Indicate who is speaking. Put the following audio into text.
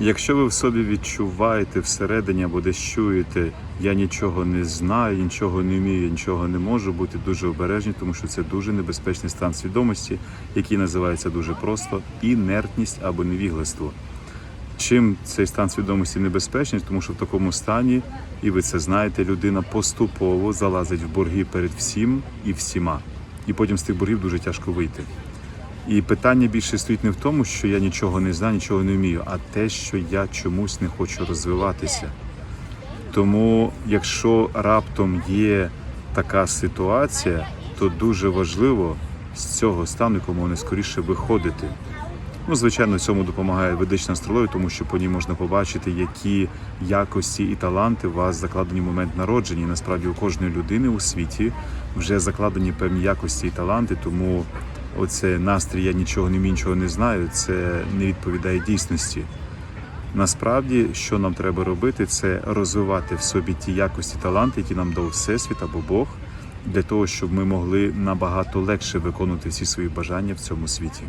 Speaker 1: Якщо ви в собі відчуваєте всередині або десь чуєте, я нічого не знаю, нічого не вмію, нічого не можу, будьте дуже обережні, тому що це дуже небезпечний стан свідомості, який називається дуже просто інертність або невігластво. Чим цей стан свідомості небезпечний, тому що в такому стані, і ви це знаєте, людина поступово залазить в борги перед всім і всіма. І потім з тих боргів дуже тяжко вийти. І питання більше стоїть не в тому, що я нічого не знаю, нічого не вмію, а те, що я чомусь не хочу розвиватися. Тому, якщо раптом є така ситуація, то дуже важливо з цього стану якомога скоріше виходити. Ну, звичайно, цьому допомагає ведична астрологія, тому що по ній можна побачити, які якості і таланти у вас закладені в момент народження. І насправді у кожної людини у світі вже закладені певні якості і таланти, тому оце настрій я нічого не вмію, нічого не знаю, це не відповідає дійсності. Насправді, що нам треба робити, це розвивати в собі ті якості, таланти, які нам дав Всесвіт або Бог, для того, щоб ми могли набагато легше виконувати всі свої бажання в цьому світі.